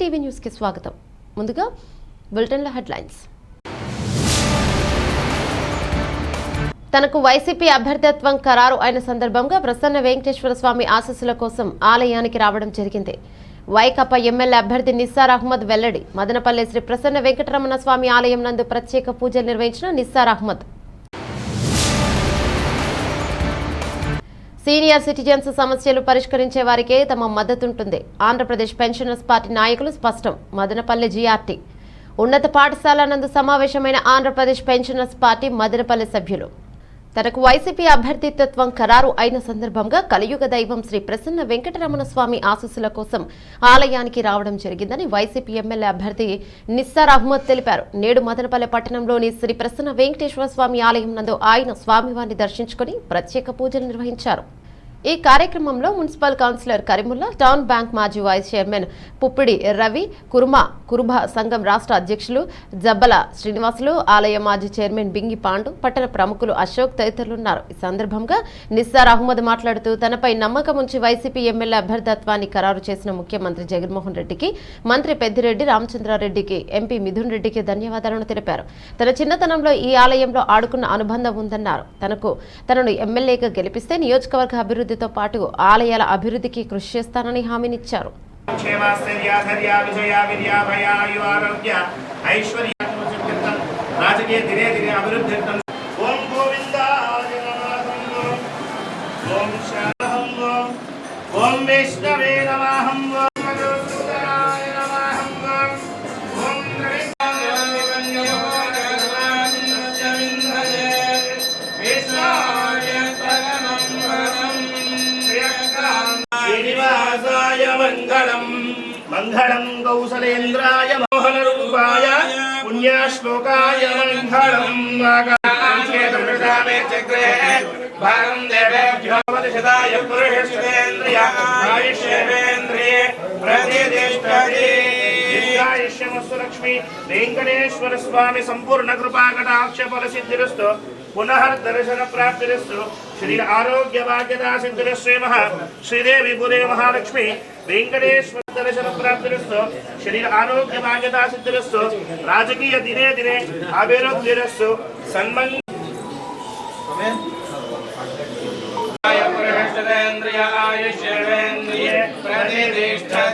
TV న్యూస్కి స్వాగతం. ముందుగా బులెటిన్ల హెడ్లైన్స్. తనకు వైసీపీ అభ్యర్థిత్వం ఖరారు అయిన సందర్భంగా ప్రసన్న వెంకటేశ్వర స్వామి ఆశస్సుల కోసం ఆలయానికి రావడం జరిగింది. వైకాపా ఎమ్మెల్యే అభ్యర్థి నిస్సార్ అహ్మద్ వెల్లడి మదనపల్లె శ్రీ ప్రసన్న వెంకటరమణ స్వామి ఆలయం నందు ప్రత్యేక పూజలు నిర్వహించిన నిస్సార్ అహ్మద్. సీనియర్ సిటిజన్స్ సమస్యలు పరిష్కరించే వారికే తమ మద్దతుంటుంది. ఆంధ్రప్రదేశ్ పెన్షనర్స్ పార్టీ నాయకులు స్పష్టం. మదనపల్లె జీఆర్టీ. ఉన్నత పాఠశాల నందు సమావేశమైన ఆంధ్రప్రదేశ్ పెన్షనర్స్ పార్టీ మదనపల్లి సభ్యులు. తనకు వైసీపీ అభ్యర్థిత్వం ఖరారు అయిన సందర్భంగా కలియుగ దైవం శ్రీ ప్రసన్న వెంకటరమణ స్వామి ఆశీస్సుల కోసం ఆలయానికి రావడం జరిగిందని వైసీపీ ఎమ్మెల్యే అభ్యర్థి నిస్సార్ అహ్మద్ తెలిపారు. నేడు మదనపల్లె పట్టణంలోని శ్రీ ప్రసన్న వెంకటేశ్వర స్వామి ఆలయం నందు ఆయన స్వామివారిని దర్శించుకుని ప్రత్యేక పూజలు నిర్వహించారు. ఈ కార్యక్రమంలో municipal councillor Karimulla town bank మాజీ వైస్ చైర్మన్ పుప్పిడి రవి కుర్మా కురుబ సంఘం రాష్ట్ర అధ్యక్షులు జబ్బల శ్రీనివాసులు ఆలయ మాజీ చైర్మన్ బింగి పాండు పట్టణ ప్రముఖులు అశోక్ తదితరులున్నారు. ఈ సందర్భంగా నిస్సార్ అహ్మద్ మాట్లాడుతూ తనపై నమ్మకం ఉంచి వైసీపీ ఎమ్మెల్యే అభ్యర్థత్వాన్ని ఖరారు చేసిన ముఖ్యమంత్రి జగన్మోహన్ రెడ్డికి మంత్రి పెద్దిరెడ్డి రామచంద్రారెడ్డికి ఎంపీ మిథున్ రెడ్డికి ధన్యవాదాలను తెలిపారు. తన చిన్నతనంలో ఈ ఆలయంలో ఆడుకున్న అనుబంధం ఉందన్నారు. తనకు తనను ఎమ్మెల్యేగా గెలిపిస్తే నియోజకవర్గ అభివృద్ధి అభివృద్ధితో పాటు ఆలయాల అభివృద్ధికి కృషి చేస్తానని హామీనిచ్చారు. రాజకీయ దినే దినే ఓం ఓం ఓం నమః. మంగళం. మంగళం కౌసలేంద్రాయ మోహన రూపాయ పుణ్యాశ్లోకాయ మంగళం. భారం దేవేభ్యో వదిషదాయ పురుషేంద్రియ ఆయుష్యేంద్రియే ప్రతిదిష్టతి దీర్ఘాయుష్యమస్తు లక్ష్మి. వెంకటేశ్వర స్వామి సంపూర్ణ కృపా కటాక్ష ఫల సిద్ధిరస్తు పునః దర్శన ప్రాప్తిరస్తు శ్రీ ఆరోగ్య భాగ్యదా సిద్ధిరశ్రీమ శ్రీదేవి పురే మహాలక్ష్మి వెంకటేశ్వర దర్శన ప్రాప్తిరస్తు శ్రీ ఆరోగ్య భాగ్యదా సిద్ధిరస్తు రాజకీయ దినే దినే అభివృద్ధిరస్తు సన్మంగ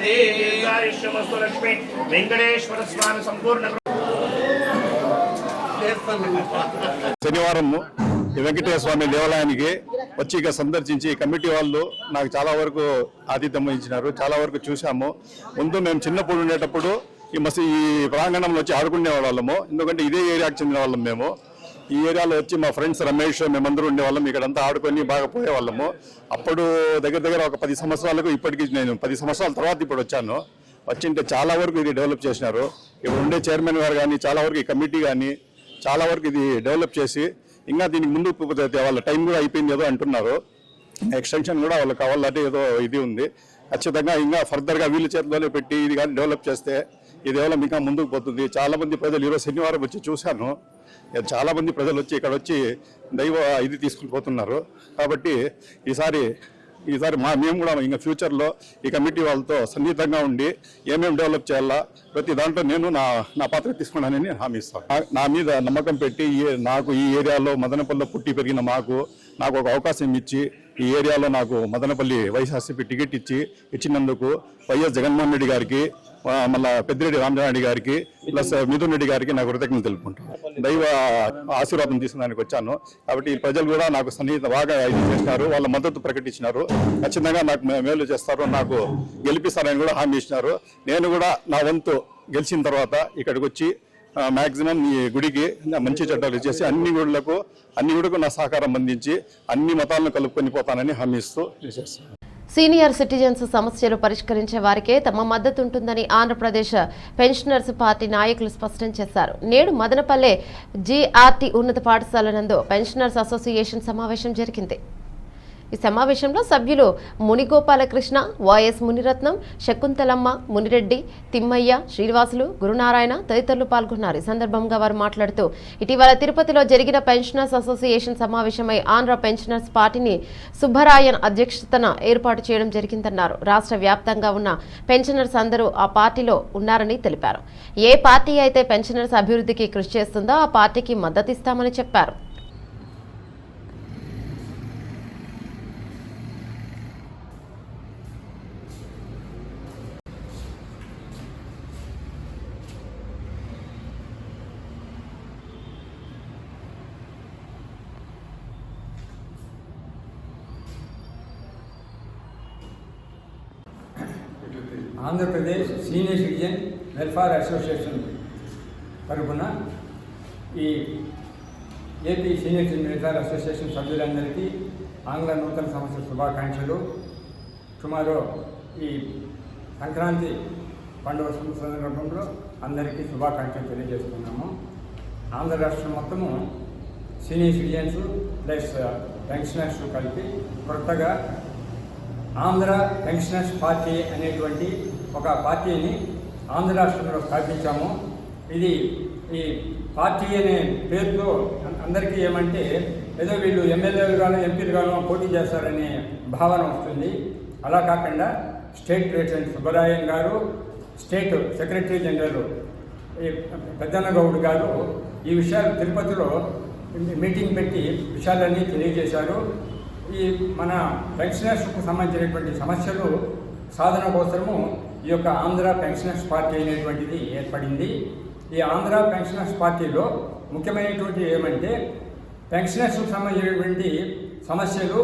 దీర్ఘాయుష్యమస్తు లక్ష్మి వెంకటేశ్వర స్వామి సంపూర్ణ శనివారం ఈ వెంకటేశ్వర స్వామి దేవాలయానికి వచ్చి ఇక సందర్శించి ఈ కమిటీ వాళ్ళు నాకు చాలా వరకు ఆతిథ్యం వహించినారు. చాలా వరకు చూసాము ముందు మేము చిన్నప్పుడు ఉండేటప్పుడు ఈ మసి ఈ ప్రాంగణంలో వచ్చి ఆడుకునే వాళ్ళము. ఎందుకంటే ఇదే ఏరియాకి చెందిన వాళ్ళం మేము. ఈ ఏరియాలో వచ్చి మా ఫ్రెండ్స్ రమేష్ మేమందరూ ఉండేవాళ్ళం. ఇక్కడంతా ఆడుకొని బాగా పోయేవాళ్ళము. అప్పుడు దగ్గర దగ్గర ఒక పది సంవత్సరాలకు ఇప్పటికీ నేను పది సంవత్సరాల తర్వాత ఇప్పుడు వచ్చాను. వచ్చింటే చాలా వరకు ఇది డెవలప్ చేసినారు. ఇప్పుడు ఉండే చైర్మన్ గారు కానీ చాలా వరకు ఈ కమిటీ కానీ చాలా వరకు ఇది డెవలప్ చేసి ఇంకా దీనికి ముందుకు పోతే వాళ్ళ టైం కూడా అయిపోయింది ఏదో అంటున్నారు. ఎక్స్టెన్షన్ కూడా వాళ్ళకి కావాలంటే ఏదో ఇది ఉంది. ఖచ్చితంగా ఇంకా ఫర్దర్గా వీళ్ళ చేతిలోనే పెట్టి ఇది కానీ డెవలప్ చేస్తే ఈ డెవలప్ ఇంకా ముందుకు పోతుంది. చాలామంది ప్రజలు ఈరోజు శనివారం వచ్చి చూశాను. చాలామంది ప్రజలు వచ్చి ఇక్కడ వచ్చి దైవ ఇది తీసుకుని పోతున్నారు. కాబట్టి ఈసారి ఈసారి మా మేము కూడా ఇంకా ఫ్యూచర్లో ఈ కమిటీ వాళ్ళతో సన్నిహితంగా ఉండి ఏమేమి డెవలప్ చేయాలా ప్రతి దాంట్లో నేను నా నా పాత్ర తీసుకున్నానని హామీ ఇస్తాను. నా- మీద నమ్మకం పెట్టి ఈ- నాకు ఈ ఏరియాలో మదనపల్లిలో పుట్టి పెరిగిన మాకు నాకు ఒక అవకాశం ఇచ్చి ఈ ఏరియాలో నాకు మదనపల్లి వైఎస్ఆర్సీపీ టికెట్ ఇచ్చి ఇచ్చినందుకు వైఎస్ జగన్మోహన్ రెడ్డి గారికి మళ్ళీ పెద్దిరెడ్డి రామచంద్రారెడ్డి గారికి ప్లస్ మిథున్ రెడ్డి గారికి నాకు కృతజ్ఞతలు తెలుపుకుంటాను దైవ ఆశీర్వాదం తీసుకున్నానికి వచ్చాను. కాబట్టి ఈ ప్రజలు కూడా నాకు సన్నిహిత బాగా ఇది చేసినారు వాళ్ళ మద్దతు ప్రకటించినారు. ఖచ్చితంగా నాకు మేలు చేస్తారు నాకు గెలిపిస్తారని కూడా హామీ ఇచ్చినారు. నేను కూడా నా వంతు గెలిచిన తర్వాత ఇక్కడికి వచ్చి మాక్సిమం ఈ గుడికి మంచి చెడ్డలు చేసి అన్ని గుడులకు అన్ని గుడికి నా సహకారం అందించి అన్ని మతాలను కలుపుకొని పోతానని హామీ ఇస్తూ చేస్తాను సీనియర్ సిటిజన్స్ సమస్యలు పరిష్కరించే వారికే తమ మద్దతు ఉంటుందని ఆంధ్రప్రదేశ్ పెన్షనర్స్ పార్టీ నాయకులు స్పష్టం చేశారు. నేడు మదనపల్లె జీఆర్టీ ఉన్నత పాఠశాల నందు పెన్షనర్స్ అసోసియేషన్ సమావేశం జరిగింది. ఈ సమావేశంలో సభ్యులు మునిగోపాలకృష్ణ వైఎస్ మునిరత్నం శకుంతలమ్మ మునిరెడ్డి తిమ్మయ్య శ్రీనివాసులు గురునారాయణ తదితరులు పాల్గొన్నారు. ఈ సందర్భంగా వారు మాట్లాడుతూ ఇటీవల తిరుపతిలో జరిగిన పెన్షనర్స్ అసోసియేషన్ సమావేశమై ఆంధ్ర పెన్షనర్స్ పార్టీని సుబ్బరాయన్ అధ్యక్షతన ఏర్పాటు చేయడం జరిగిందన్నారు. రాష్ట్ర వ్యాప్తంగా ఉన్న పెన్షనర్స్ అందరూ ఆ పార్టీలో ఉన్నారని తెలిపారు. ఏ పార్టీ అయితే పెన్షనర్స్ అభివృద్ధికి కృషి చేస్తుందో ఆ పార్టీకి మద్దతిస్తామని చెప్పారు Andhra Pradesh senior citizen welfare association తరఫున ఈ ఏపీ సీనియర్ సిటిజన్ అసోసియేషన్ సభ్యులందరికీ ఆంగ్ల నూతన సంవత్సర శుభాకాంక్షలు. టుమారో ఈ సంక్రాంతి పండుగ సందర్భంలో అందరికీ శుభాకాంక్షలు తెలియజేస్తున్నాము. ఆంధ్ర రాష్ట్రం మొత్తము సీనియర్ సిటిజన్స్ ప్లస్ పెన్షనర్స్ కలిపి కొత్తగా ఆంధ్ర పెన్షనర్స్ పార్టీ అనేటువంటి ఒక పార్టీని ఆంధ్ర రాష్ట్రంలో స్థాపించాము. ఇది ఈ పార్టీ అనే పేరుతో అందరికీ ఏమంటే ఏదో వీళ్ళు ఎమ్మెల్యేలు గాను ఎంపీలు గాను పోటీ చేస్తారనే భావన వస్తుంది. అలా కాకుండా స్టేట్ ప్రెసిడెంట్ సుబ్బరాయన్ గారు స్టేట్ సెక్రటరీ జనరల్ పెద్దన్నగౌడ్ గారు ఈ విషయాలు తిరుపతిలో మీటింగ్ పెట్టి విషయాలన్నీ తెలియజేశారు. ఈ మన పెన్షనర్స్కు సంబంధించినటువంటి సమస్యలు సాధన కోసము ఈ యొక్క ఆంధ్ర పెన్షనర్స్ పార్టీ అనేటువంటిది ఏర్పడింది. ఈ ఆంధ్ర పెన్షనర్స్ పార్టీలో ముఖ్యమైనటువంటి ఏమంటే పెన్షనర్స్కు సంబంధించినటువంటి సమస్యలు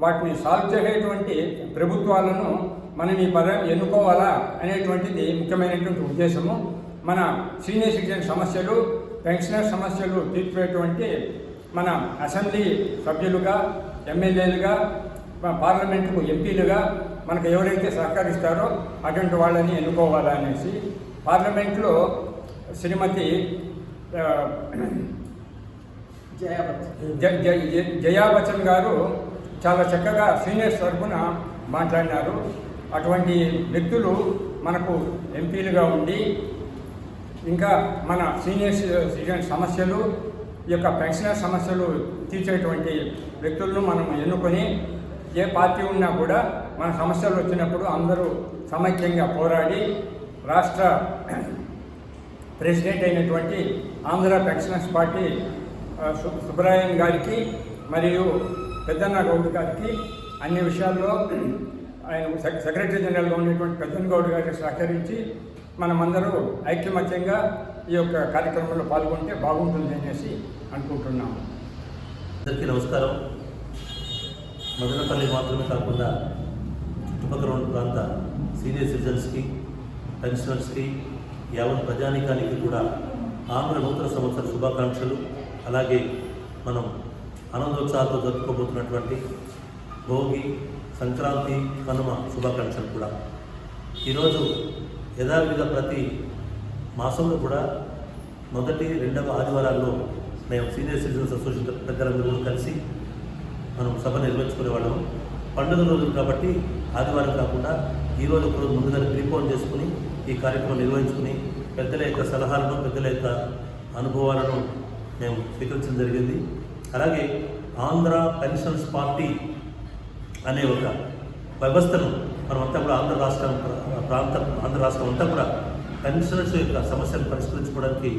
వాటిని సాల్వ్ చేసేటువంటి ప్రభుత్వాలను మనం ఈ పదం ఎన్నుకోవాలా అనేటువంటిది ముఖ్యమైనటువంటి ఉద్దేశము. మన సీనియర్ సిటిజన్ సమస్యలు పెన్షనర్ సమస్యలు తీర్చేటువంటి మన అసెంబ్లీ సభ్యులుగా ఎమ్మెల్యేలుగా పార్లమెంటుకు ఎంపీలుగా మనకు ఎవరైతే సహకరిస్తారో అటువంటి వాళ్ళని ఎన్నుకోవాలా అనేసి పార్లమెంట్లో శ్రీమతి జయాబచ్చన్ గారు చాలా చక్కగా సీనియర్స్ తరఫున మాట్లాడినారు. అటువంటి వ్యక్తులు మనకు ఎంపీలుగా ఉండి ఇంకా మన సీనియర్ సిటిజన్ సమస్యలు ఈ యొక్క పెన్షనర్ సమస్యలు తీర్చేటువంటి వ్యక్తులను మనం ఎన్నుకొని ఏ పార్టీ ఉన్నా కూడా మన సమస్యలు వచ్చినప్పుడు అందరూ సమైక్యంగా పోరాడి రాష్ట్ర ప్రెసిడెంట్ అయినటువంటి ఆంధ్ర పెన్షనర్స్ పార్టీ సు- సుబ్రాయన్ గారికి మరియు పెద్దన్న గౌడ్ గారికి అన్ని విషయాల్లో ఆయన సెక్రటరీ జనరల్గా ఉన్నటువంటి పెద్దన్న గౌడ్ గారికి సహకరించి మనమందరూ ఐక్యమత్యంగా ఈ యొక్క కార్యక్రమంలో పాల్గొంటే బాగుంటుంది అనేసి అనుకుంటున్నాము అందరికీ నమస్కారం. మదనపల్లి మాత్రమే కాకుండా చుట్టుపక్కల ఉన్న ప్రాంత సీనియర్ సిటిజన్స్కి పెన్షనర్స్కి యావత్ ప్రజానికానికి కూడా ఆంధ్ర నూతన సంవత్సర శుభాకాంక్షలు. అలాగే మనం ఆనందోత్సాహాలతో జరుపుకోబోతున్నటువంటి భోగి సంక్రాంతి కనుమ శుభాకాంక్షలు కూడా. ఈరోజు యథావిధిగా ప్రతి మాసంలో కూడా మొదటి రెండవ ఆదివారాల్లో మేము సీనియర్ సిటిజన్స్ అసోసియేషన్ ప్రజలందరూ కలిసి మనం సభ నిర్వహించుకునేవాళ్ళము పండుగ రోజులు కాబట్టి ఆదివారం కాకుండా ఈ రోజు ముందుగానే ప్రీపోన్ చేసుకుని ఈ కార్యక్రమం నిర్వహించుకుని పెద్దల యొక్క సలహాలను పెద్దల యొక్క అనుభవాలను మేము స్వీకరించడం జరిగింది. అలాగే ఆంధ్ర పెన్షన్స్ పార్టీ అనే ఒక వ్యవస్థను మనమంతా కూడా ఆంధ్ర రాష్ట్రం ప్రాంతం ఆంధ్ర రాష్ట్రం అంతా కూడా పెన్షనర్స్ యొక్క సమస్యను పరిష్కరించుకోవడానికి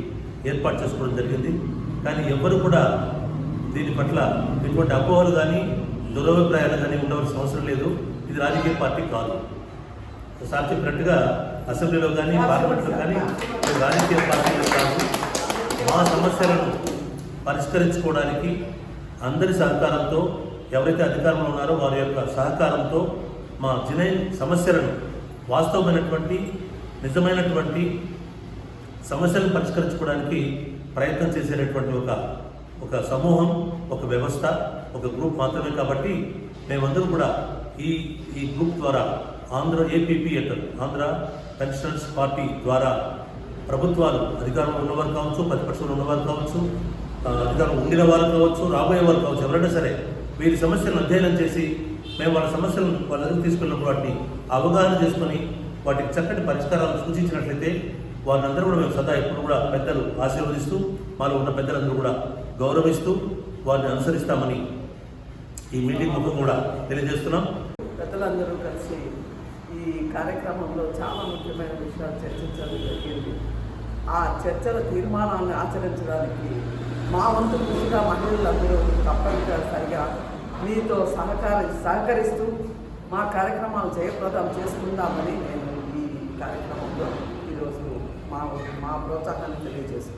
ఏర్పాటు చేసుకోవడం జరిగింది. కానీ ఎవరు కూడా దీని పట్ల ఎటువంటి అపోహలు కానీ దురభిప్రాయాలు కానీ ఉండవలసిన అవసరం లేదు. ఇది రాజకీయ పార్టీ కాదు. సార్ చెప్పినట్టుగా అసెంబ్లీలో కానీ పార్లమెంట్లో కానీ రాజకీయ పార్టీలు కాదు మా సమస్యలను పరిష్కరించుకోవడానికి అందరి సహకారంతో ఎవరైతే అధికారంలో ఉన్నారో వారి యొక్క సహకారంతో మా జినైన్ సమస్యలను వాస్తవమైనటువంటి నిజమైనటువంటి సమస్యలను పరిష్కరించుకోవడానికి ప్రయత్నం చేసేటటువంటి ఒక ఒక సమూహం ఒక వ్యవస్థ ఒక గ్రూప్ మాత్రమే కాబట్టి మేమందరూ కూడా ఈ ఈ గ్రూప్ ద్వారా ఆంధ్ర ఏపీపీ అంటారు ఆంధ్ర పెన్షనర్స్ పార్టీ ద్వారా ప్రభుత్వాలు అధికారంలో ఉన్నవారు కావచ్చు ప్రతిపక్షంలో ఉన్నవారు కావచ్చు అధికారం ఉండిన వారు కావచ్చు రాబోయే వారు కావచ్చు ఎవరైనా సరే వీరి సమస్యలను అధ్యయనం చేసి మేము వాళ్ళ సమస్యలను వాళ్ళ దగ్గర తీసుకున్నప్పుడు వాటిని అవగాహన చేసుకొని వాటికి చక్కటి పరిష్కారాలు సూచించినట్లయితే వారందరూ కూడా మేము సదా ఎప్పుడు కూడా పెద్దలు ఆశీర్వదిస్తూ మాలో ఉన్న పెద్దలందరూ కూడా గౌరవిస్తూ వారిని అనుసరిస్తామని ఈ మీటింగ్ ముఖం కూడా తెలియజేస్తున్నాం. పెద్దలందరూ కలిసి కార్యక్రమంలో చాలా ముఖ్యమైన విషయాలు చర్చించడం జరిగింది. ఆ చర్చల తీర్మానాన్ని ఆచరించడానికి మా వంతు కృషిగా మహిళలందరూ తప్పనిసరిగా మీతో సహకారి సహకరిస్తూ మా కార్యక్రమాలు జయప్రదం చేసుకుందామని నేను ఈ కార్యక్రమంలో ఈరోజు మా మా ప్రోత్సాహాన్ని తెలియజేస్తున్నాను.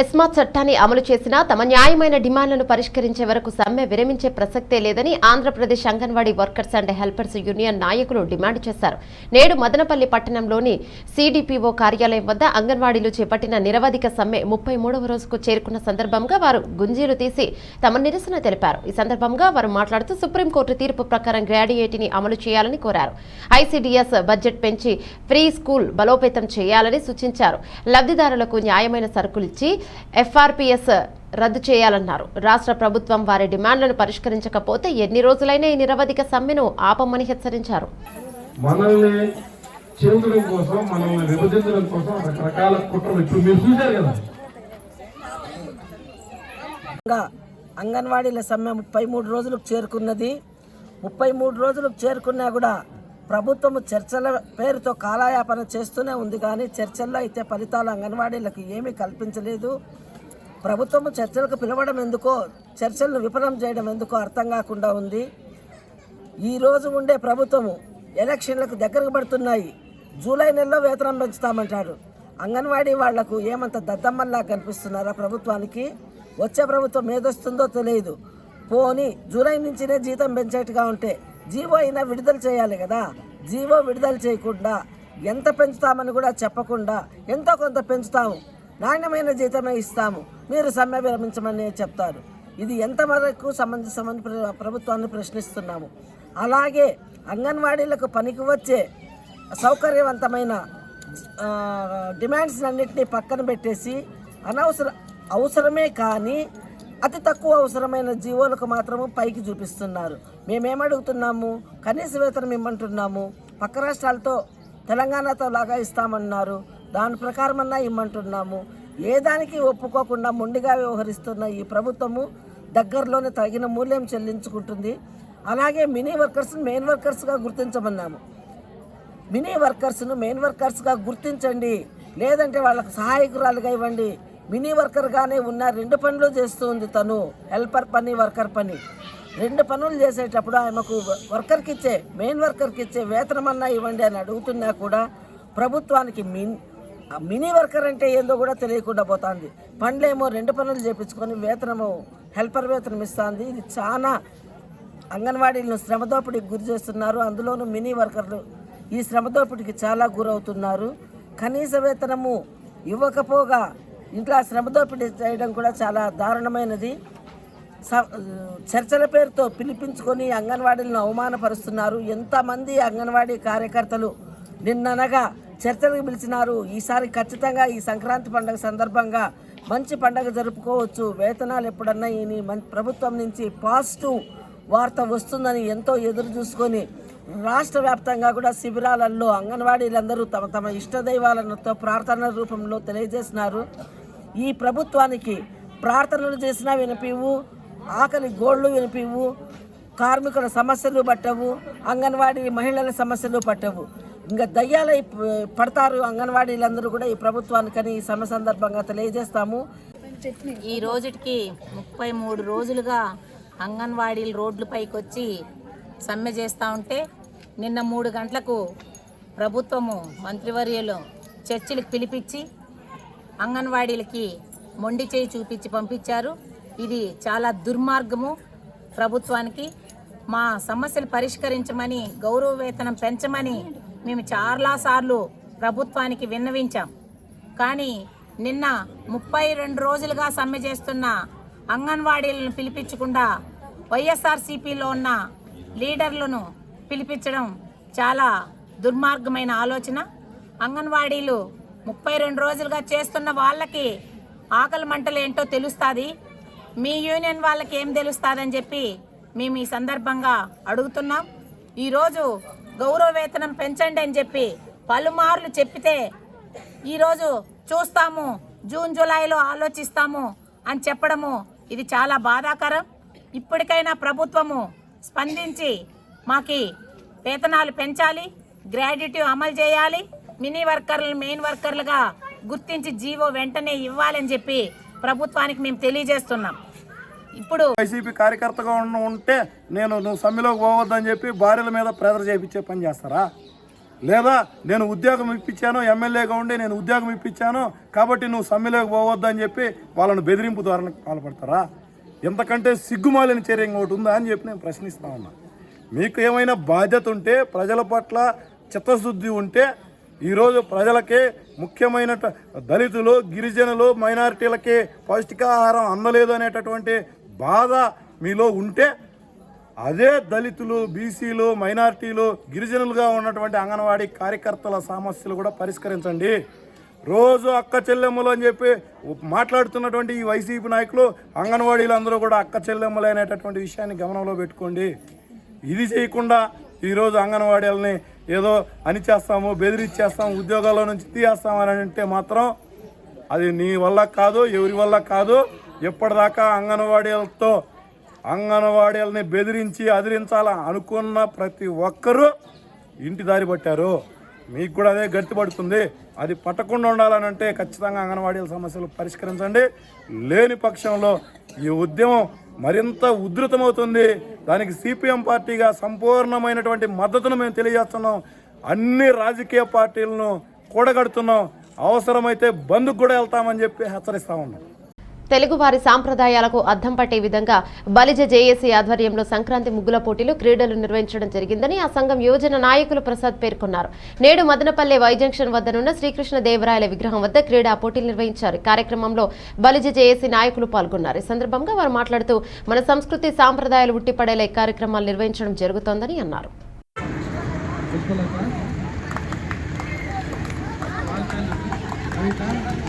ఎస్మా చట్టాన్ని అమలు చేసినా తమ న్యాయమైన డిమాండ్లను పరిష్కరించే వరకు సమ్మె విరమించే ప్రసక్తే లేదని Andhra Pradesh Anganwadi workers and helpers union నాయకులు డిమాండ్ చేశారు. నేడు మదనపల్లి పట్టణంలోని సిడిపిఓ కార్యాలయం వద్ద అంగన్వాడీలు చేపట్టిన నిరవధిక సమ్మె ముప్పై మూడవ రోజుకు చేరుకున్న సందర్భంగా వారు గుంజీలు తీసి తమ నిరసన తెలిపారు. ఈ సందర్భంగా వారు మాట్లాడుతూ సుప్రీంకోర్టు తీర్పు ప్రకారం గ్రాడ్యుయేటీని అమలు చేయాలని కోరారు. ఐసీడీఎస్ బడ్జెట్ పెంచి ఫ్రీ స్కూల్ బలోపేతం చేయాలని సూచించారు. లబ్ధిదారులకు న్యాయమైన సరుకులిచ్చి ఎఫ్ఆర్పీఎస్ రద్దు చేయాలన్నారు. రాష్ట్ర ప్రభుత్వం వారి డిమాండ్లను పరిష్కరించకపోతే ఎన్ని రోజులైనా ఈ నిరవధిక సమ్మెను ఆపమని హెచ్చరించారు. మనల్ని చేర్చడం కోసం మనల్ని విభజించడం కోసం రకరకాల కుట్రలు ఇప్పుడు మీరు చూశారు కదా. గా అంగన్వాడీల సమ్మె ముప్పై మూడు రోజులకు చేరుకున్నది. ముప్పై మూడు రోజులకు చేరుకున్నా కూడా ప్రభుత్వం చర్చల పేరుతో కాలయాపన చేస్తూనే ఉంది కానీ చర్చల్లో అయితే ఫలితాలు అంగన్వాడీలకు ఏమీ కల్పించలేదు. ప్రభుత్వం చర్చలకు పిలవడం ఎందుకో చర్చలను విఫలం చేయడం ఎందుకో అర్థం కాకుండా ఉంది. ఈ రోజు ఉండే ప్రభుత్వము ఎలక్షన్లకు దగ్గరకు పడుతున్నాయి. జూలై నెలలో వేతనం పెంచుతామంటారు. అంగన్వాడీ వాళ్ళకు ఏమంత దద్దమ్మల్లా కనిపిస్తున్నారా ప్రభుత్వానికి? వచ్చే ప్రభుత్వం ఏదొస్తుందో తెలియదు. పోని జూలై నుంచినే జీతం పెంచేట్టుగా ఉంటే జీవో అయినా విడుదల చేయాలి కదా. జీవో విడుదల చేయకుండా ఎంత పెంచుతామని కూడా చెప్పకుండా ఎంతో కొంత పెంచుతాము. నాణ్యమైన జీతమే ఇస్తాము. మీరు సమ్మె విరమించమని చెప్తారు. ఇది ఎంతవరకు సమంజసమని ప్రభుత్వాన్ని ప్రశ్నిస్తున్నాము. అలాగే అంగన్వాడీలకు పనికి వచ్చే సౌకర్యవంతమైన డిమాండ్స్ అన్నింటినీ పక్కన పెట్టేసి అనవసర అవసరమే కానీ అతి తక్కువ అవసరమైన జీవోలకు మాత్రము పైకి చూపిస్తున్నారు. మేమేమడుగుతున్నాము? కనీస వేతనం ఇమ్మంటున్నాము. పక్క రాష్ట్రాలతో తెలంగాణతో లాగా ఇస్తామన్నారు. దాని ప్రకారమన్నా ఇమ్మంటున్నాము. ఏ దానికి ఒప్పుకోకుండా మొండిగా వ్యవహరిస్తున్న ఈ ప్రభుత్వము దగ్గరలోనే తగిన మూల్యం చెల్లించుకుంటుంది. అలాగే మినీ వర్కర్స్ మెయిన్ వర్కర్స్గా గుర్తించమన్నాము. మినీ వర్కర్స్ను మెయిన్ వర్కర్స్గా గుర్తించండి. లేదంటే వాళ్ళకు సహాయకురాలుగా ఇవ్వండి. మినీ వర్కర్గానే ఉన్న రెండు పనులు చేస్తుంది తను. హెల్పర్ పని వర్కర్ పని. రెండు పనులు చేసేటప్పుడు ఆమెకు వర్కర్కి ఇచ్చే మెయిన్ వర్కర్కి ఇచ్చే వేతనమన్నా ఇవ్వండి అని అడుగుతున్నా కూడా ప్రభుత్వానికి మిన్ మినీ వర్కర్ అంటే ఏందో కూడా తెలియకుండా పోతుంది. పండ్లేమో రెండు పనులు చేపించుకొని వేతనము హెల్పర్ వేతనం ఇస్తుంది. ఇది చాలా అంగన్వాడీలను శ్రమదోపిడికి గురి చేస్తున్నారు. అందులోనూ మినీ వర్కర్లు ఈ శ్రమదోపిడికి చాలా గురవుతున్నారు. కనీస వేతనము ఇవ్వకపోగా ఇంట్లో శ్రమదోపిడి చేయడం కూడా చాలా దారుణమైనది. చర్చల పేరుతో పిలిపించుకొని అంగన్వాడీలను అవమానపరుస్తున్నారు. ఎంతమంది అంగన్వాడీ కార్యకర్తలు నిన్ననగా చర్చలకు పిలిచినారు. ఈసారి ఖచ్చితంగా ఈ సంక్రాంతి పండుగ సందర్భంగా మంచి పండగ జరుపుకోవచ్చు. వేతనాలు ఎప్పుడన్నా ఈ ప్రభుత్వం నుంచి పాజిటివ్ వార్త వస్తుందని ఎంతో ఎదురు చూసుకొని రాష్ట్ర వ్యాప్తంగా కూడా శిబిరాలలో అంగన్వాడీలందరూ తమ తమ ఇష్టదైవాలతో ప్రార్థన రూపంలో తెలియజేసినారు. ఈ ప్రభుత్వానికి ప్రార్థనలు చేసినా వినిపివు ఆకలి గోళ్ళు వినిపివు కార్మికుల సమస్యలు పట్టవు అంగన్వాడీ మహిళల సమస్యలు పట్టవు. ఇంకా దయ్యాలై పడతారు అంగన్వాడీలందరూ కూడా ఈ ప్రభుత్వానికని ఈ సమ సందర్భంగా తెలియజేస్తాము. ఈ రోజుకి ముప్పై మూడు రోజులుగా అంగన్వాడీలు రోడ్లపైకి వచ్చి సమ్మె చేస్తూ ఉంటే నిన్న మూడు గంటలకు ప్రభుత్వము మంత్రివర్యులు చర్చిలకు పిలిపించి అంగన్వాడీలకి మొండి చేయి చూపించి పంపించారు. ఇది చాలా దుర్మార్గము ప్రభుత్వానికి. మా సమస్యలు పరిష్కరించమని గౌరవ వేతనం పెంచమని మేము చాలాసార్లు ప్రభుత్వానికి విన్నవించాం. కానీ నిన్న ముప్పై రెండు రోజులుగా సమ్మె చేస్తున్న అంగన్వాడీలను పిలిపించకుండా వైఎస్ఆర్సీపీలో ఉన్న లీడర్లను పిలిపించడం చాలా దుర్మార్గమైన ఆలోచన. అంగన్వాడీలు ముప్పై రెండు రోజులుగా చేస్తున్న వాళ్ళకి ఆకలి మంటలు ఏంటో తెలుస్తుంది. మీ యూనియన్ వాళ్ళకి ఏం తెలుస్తుందని చెప్పి మేము ఈ సందర్భంగా అడుగుతున్నాం. ఈరోజు గౌరవ వేతనం పెంచండి అని చెప్పి పలుమార్లు చెప్పితే ఈరోజు చూస్తాము జూన్ జూలైలో ఆలోచిస్తాము అని చెప్పడము ఇది చాలా బాధాకరం. ఇప్పటికైనా ప్రభుత్వము స్పందించి మాకి వేతనాలు పెంచాలి గ్రాడ్యుటీ అమలు చేయాలి మినీ వర్కర్లు మెయిన్ వర్కర్లుగా గుర్తించి జీవో వెంటనే ఇవ్వాలని చెప్పి ప్రభుత్వానికి మేము తెలియజేస్తున్నాం. ఇప్పుడు వైసీపీ కార్యకర్తగా ఉన్న ఉంటే నేను నువ్వు సమ్మెలోకి పోవద్దని చెప్పి భార్యల మీద ప్రెజర్ చేయించే పని చేస్తారా? లేదా నేను ఉద్యోగం ఇప్పించాను ఎమ్మెల్యేగా ఉండి నేను ఉద్యోగం ఇప్పించాను కాబట్టి నువ్వు సమ్మెలోకి పోవద్దని చెప్పి వాళ్ళను బెదిరింపు ద్వారా పాల్పడతారా? ఎంతకంటే సిగ్గుమాలిన చర్య ఒకటి ఉందా అని చెప్పి నేను ప్రశ్నిస్తా ఉన్నా. మీకు ఏమైనా బాధ్యత ఉంటే ప్రజల పట్ల చిత్తశుద్ధి ఉంటే ఈరోజు ప్రజలకి ముఖ్యమైన దళితులు గిరిజనులు మైనారిటీలకి పౌష్టికాహారం అందలేదు అనేటటువంటి బాధ మీలో ఉంటే అదే దళితులు బీసీలు మైనారిటీలు గిరిజనులుగా ఉన్నటువంటి అంగన్వాడీ కార్యకర్తల సమస్యలు కూడా పరిష్కరించండి. రోజు అక్క చెల్లెమ్మలు అని చెప్పి మాట్లాడుతున్నటువంటి ఈ వైసీపీ నాయకులు అంగన్వాడీలు అందరూ కూడా అక్క చెల్లెమ్మలు అనేటటువంటి విషయాన్ని గమనంలో పెట్టుకోండి. ఇది చేయకుండా ఈరోజు అంగన్వాడీలని ఏదో అని చేస్తాము బెదిరిచ్చేస్తాము ఉద్యోగాల్లో నుంచి తీయేస్తామని అంటే మాత్రం అది నీ వల్ల కాదు ఎవరి వల్ల కాదు. ఎప్పటిదాకా అంగన్వాడీలతో అంగన్వాడీలని బెదిరించి అదిరించాల అనుకున్న ప్రతి ఒక్కరూ ఇంటి దారి పట్టారు. మీకు కూడా అదే గట్టి పడుతుంది. అది పట్టకుండా ఉండాలని అంటే ఖచ్చితంగా అంగన్వాడీల సమస్యలు పరిష్కరించండి. లేని పక్షంలో ఈ ఉద్యమం మరింత ఉధృతమవుతుంది. దానికి సిపిఎం పార్టీగా సంపూర్ణమైనటువంటి మద్దతును మేము తెలియజేస్తున్నాం. అన్ని రాజకీయ పార్టీలను కూడగడుతున్నాం. అవసరమైతే బంద్కు కూడా వెళ్తామని చెప్పి హెచ్చరిస్తా ఉన్నాం. తెలుగువారి సాంప్రదాయాలకు అద్దం పట్టే విధంగా బలిజ జేఏసీ ఆధ్వర్యంలో సంక్రాంతి ముగ్గుల పోటీలు క్రీడలు నిర్వహించడం జరిగిందని ఆ సంఘం యువజన నాయకులు ప్రసాద్ పేర్కొన్నారు. నేడు మదనపల్లె వై జంక్షన్ వద్దనున్న శ్రీకృష్ణ దేవరాయల విగ్రహం వద్ద క్రీడా పోటీలు నిర్వహించారు. కార్యక్రమంలో బలిజ జేఏసీ నాయకులు పాల్గొన్నారు. ఈ సందర్భంగా వారు మాట్లాడుతూ మన సంస్కృతి సాంప్రదాయాలు ఉట్టిపడేలా ఈ కార్యక్రమాలు నిర్వహించడం జరుగుతోందని అన్నారు. ఇది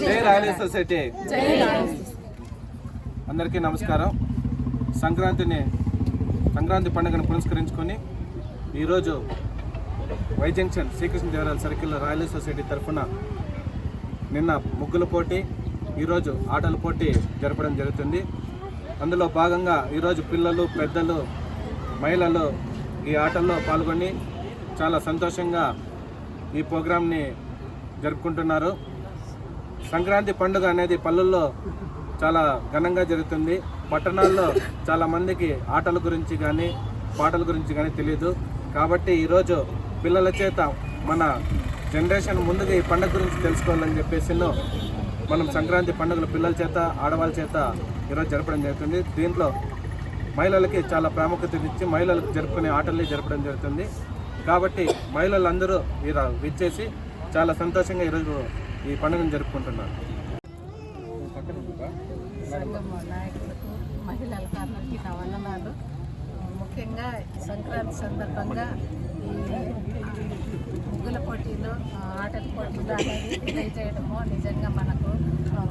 జై రాయల్ సొసైటీ అందరికీ నమస్కారం. సంక్రాంతిని సంక్రాంతి పండుగను పురస్కరించుకొని ఈరోజు వై జంక్షన్ శ్రీకృష్ణదేవరాయల సర్కిల్లో రాయల్ సొసైటీ తరఫున నిన్న ముగ్గుల పోటీ ఈరోజు ఆటల పోటీ జరపడం జరుగుతుంది. అందులో భాగంగా ఈరోజు పిల్లలు పెద్దలు మహిళలు ఈ ఆటల్లో పాల్గొని చాలా సంతోషంగా ఈ ప్రోగ్రాంని జరుపుకుంటున్నారు. సంక్రాంతి పండుగ అనేది పల్లెల్లో చాలా ఘనంగా జరుగుతుంది. పట్టణాల్లో చాలా మందికి ఆటల గురించి కానీ పాటల గురించి కానీ తెలియదు కాబట్టి ఈరోజు పిల్లల చేత మన జనరేషన్ ముందుగా ఈ పండుగ గురించి తెలుసుకోవాలని చెప్పేసి మనం సంక్రాంతి పండుగలు పిల్లల చేత ఆడవాళ్ళ చేత ఈరోజు జరపడం జరుగుతుంది. దీంట్లో మహిళలకి చాలా ప్రాముఖ్యత ఇచ్చి మహిళలకు జరుపుకునే ఆటల్ని జరపడం జరుగుతుంది. కాబట్టి మహిళలందరూ ఈర విచ్చేసి చాలా సంతోషంగా ఈరోజు ఈ పండుగను జరుపుకుంటున్నారు. సంఘం నాయకులకు మహిళలకు అందరికీ నా వందనాలు. ముఖ్యంగా సంక్రాంతి సందర్భంగా ఈ ముగ్గుల పోటీలు ఆటల పోటీలు అనేది తెలియజేయడము నిజంగా మనకు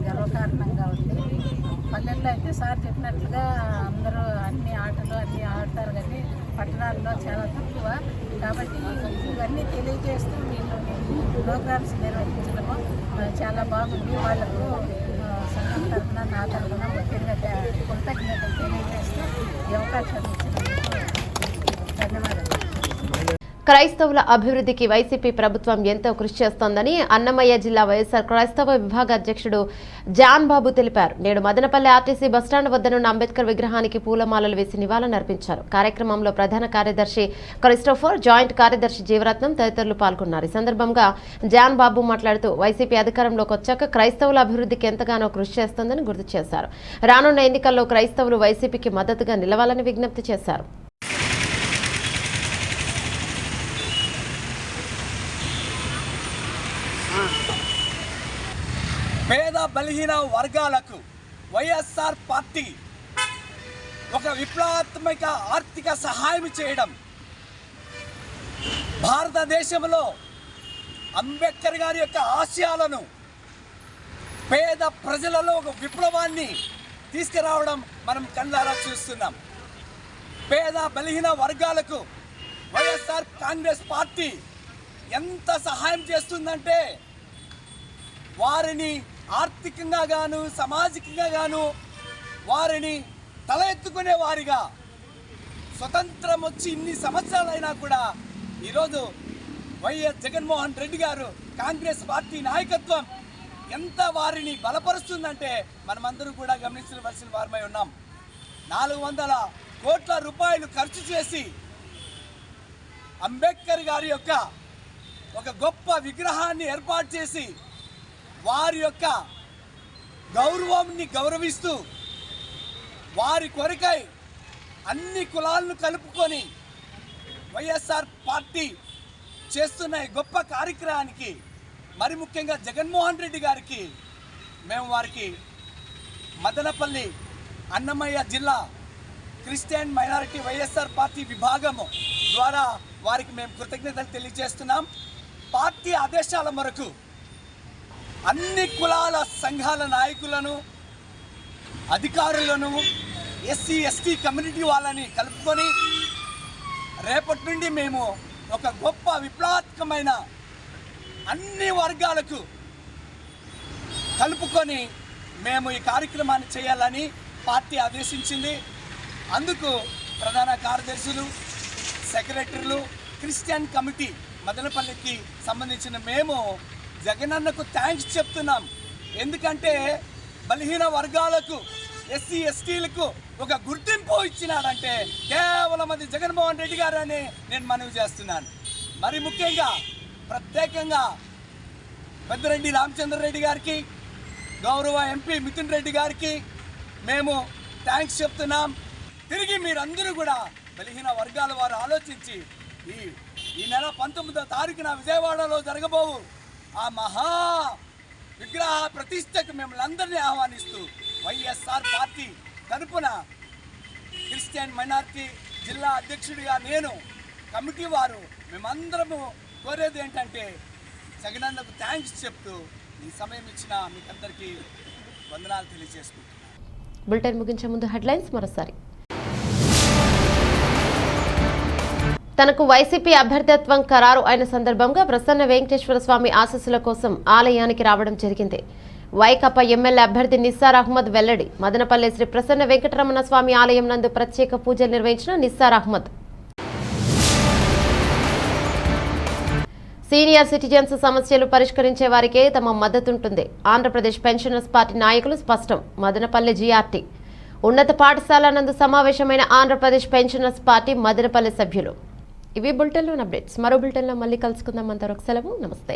గర్వకారణంగా ఉంది. పల్లెల్లో అయితే సార్ చెప్పినట్లుగా అందరూ అన్ని ఆటలు అన్ని ఆడతారు కానీ పట్టణాల్లో చాలా తక్కువ. కాబట్టి ఇవన్నీ తెలియజేస్తూ వీళ్ళు ప్రోగ్రామ్స్ నిర్వహించడము చాలా బాగుంది. వాళ్ళకు ఆ, తరఫున నా తరఫున ముఖ్యంగా ధ- కృతజ్ఞతలు తెలియజేస్తూ ఈ అవకాశాన్ని ఇచ్చిన ధన్యవాదాలు. క్రైస్తవుల అభివృద్ధికి వైసీపీ ప్రభుత్వం ఎంతో కృషి చేస్తోందని అన్నమయ్య జిల్లా వైఎస్ఆర్ క్రైస్తవ విభాగ అధ్యక్షుడు జాన్ బాబు తెలిపారు. నేడు మదనపల్లి ఆర్టీసీ బస్టాండ్ వద్దనున్న అంబేద్కర్ విగ్రహానికి పూలమాలలు వేసి నివాళులర్పించారు కార్యక్రమంలో ప్రధాన కార్యదర్శి క్రిస్టోఫర్ జాయింట్ కార్యదర్శి జీవరత్నం తదితరులు పాల్గొన్నారు. ఈ సందర్భంగా జాన్ బాబు మాట్లాడుతూ వైసీపీ అధికారంలోకి వచ్చాక క్రైస్తవుల అభివృద్ధికి ఎంతగానో కృషి చేస్తోందని గుర్తు చేశారు. రానున్న ఎన్నికల్లో క్రైస్తవులు వైసీపీకి మద్దతుగా నిలవాలని విజ్ఞప్తి చేశారు పేద బలహీన వర్గాలకు వైఎస్ఆర్ పార్టీ ఒక విప్లవాత్మక ఆర్థిక సహాయం చేయడం. భారతదేశంలో అంబేద్కర్ గారి యొక్క ఆశయాలను పేద ప్రజలలో ఒక విప్లవాన్ని తీసుకురావడం మనం కళ్ళారా చూస్తున్నాం. పేద బలహీన వర్గాలకు వైఎస్ఆర్ కాంగ్రెస్ పార్టీ ఎంత సహాయం చేస్తుందంటే వారిని ఆర్థికంగా గాను సామాజికంగా గాను వారిని తల ఎత్తుకునే వారిగా స్వతంత్రం వచ్చి ఇన్ని సంవత్సరాలైనా కూడా ఈరోజు వైఎస్ జగన్మోహన్ రెడ్డి గారు కాంగ్రెస్ పార్టీ నాయకత్వం ఎంత వారిని బలపరుస్తుందంటే మనమందరం కూడా గమనించవలసిన వారమై ఉన్నాం. నాలుగు వందల కోట్ల రూపాయలు ఖర్చు చేసి అంబేద్కర్ గారి యొక్క ఒక గొప్ప విగ్రహాన్ని ఏర్పాటు చేసి వారి యొక్క గౌరవాన్ని గౌరవిస్తూ వారి కొరకై అన్ని కులాలను కలుపుకొని వైఎస్ఆర్ పార్టీ చేస్తున్న ఈ గొప్ప కార్యక్రమానికి మరి ముఖ్యంగా జగన్మోహన్ రెడ్డి గారికి మేము వారికి మదనపల్లి అన్నమయ్య జిల్లా క్రిస్టియన్ మైనారిటీ వైఎస్ఆర్ పార్టీ విభాగము ద్వారా వారికి మేము కృతజ్ఞతలు తెలియజేస్తున్నాం. పార్టీ ఆదేశాల మేరకు అన్ని కులాల సంఘాల నాయకులను అధికారులను ఎస్సీ ఎస్టీ కమ్యూనిటీ వాళ్ళని కలుపుకొని రేపటి నుండి మేము ఒక గొప్ప విప్లవాత్మకమైన అన్ని వర్గాలకు కలుపుకొని మేము ఈ కార్యక్రమాన్ని చేయాలని పార్టీ ఆదేశించింది. అందుకు ప్రధాన కార్యదర్శులు సెక్రటరీలు క్రిస్టియన్ కమిటీ మదనపల్లికి సంబంధించిన మేము జగనన్నకు థ్యాంక్స్ చెప్తున్నాం. ఎందుకంటే బలహీన వర్గాలకు ఎస్సీ ఎస్టీలకు ఒక గుర్తింపు ఇచ్చినాడంటే కేవలం అది జగన్మోహన్ రెడ్డి గారు అని నేను మనవి చేస్తున్నాను. మరి ముఖ్యంగా ప్రత్యేకంగా పెద్దరెడ్డి రామచంద్రరెడ్డి గారికి గౌరవ ఎంపీ మిథున్ రెడ్డి గారికి మేము థ్యాంక్స్ చెప్తున్నాం. తిరిగి మీరందరూ కూడా బలహీన వర్గాల వారు ఆలోచించి ఈ ఈ నెల పంతొమ్మిదో తారీఖున విజయవాడలో జరగబోవు ఆ మహా విగ్రహ ప్రతిష్టకు మిమ్మల్ని అందరినీ ఆహ్వానిస్తూ వైఎస్ఆర్ పార్టీ తరపున క్రిస్టియన్ మైనార్టీ జిల్లా అధ్యక్షుడిగా నేను కమిటీ వారు మేమందరము కోరేది ఏంటంటే జగనన్నకు థ్యాంక్స్ చెప్తూ ఈ సమయం ఇచ్చిన మీకందరికీ వందనాలు తెలియజేసుకుంటున్నాను. బులెటిన్ ముగించే ముందు హెడ్లైన్స్ మరోసారి. తనకు వైసీపీ అభ్యర్థిత్వం ఖరారు అయిన సందర్భంగా ప్రసన్న వెంకటేశ్వర స్వామి ఆశస్సుల కోసం ఆలయానికి రావడం జరిగింది. వైకాపా ఎమ్మెల్యే అభ్యర్థి నిస్సార్ అహ్మద్ వెల్లడి మదనపల్లి శ్రీ ప్రసన్న వెంకటరమణ స్వామి ఆలయం నందు ప్రత్యేక పూజలు నిర్వహించిన నిస్సార్ అహ్మద్. సీనియర్ సిటిజన్స్ సమస్యలు పరిష్కరించే వారికే తమ మద్దతుంటుంది. ఆంధ్రప్రదేశ్ పెన్షనర్స్ పార్టీ నాయకులు స్పష్టం మదనపల్లి జీఆర్టీ. ఉన్నత పాఠశాల నందు సమావేశమైన ఆంధ్రప్రదేశ్ పెన్షనర్స్ పార్టీ మదనపల్లి సభ్యులు. ఇవి బులెటిన్లోని అప్డేట్స్. మరో బులెటిన్లో మళ్ళీ కలుసుకుందాం. అంతవరకు సెలవు. నమస్తే.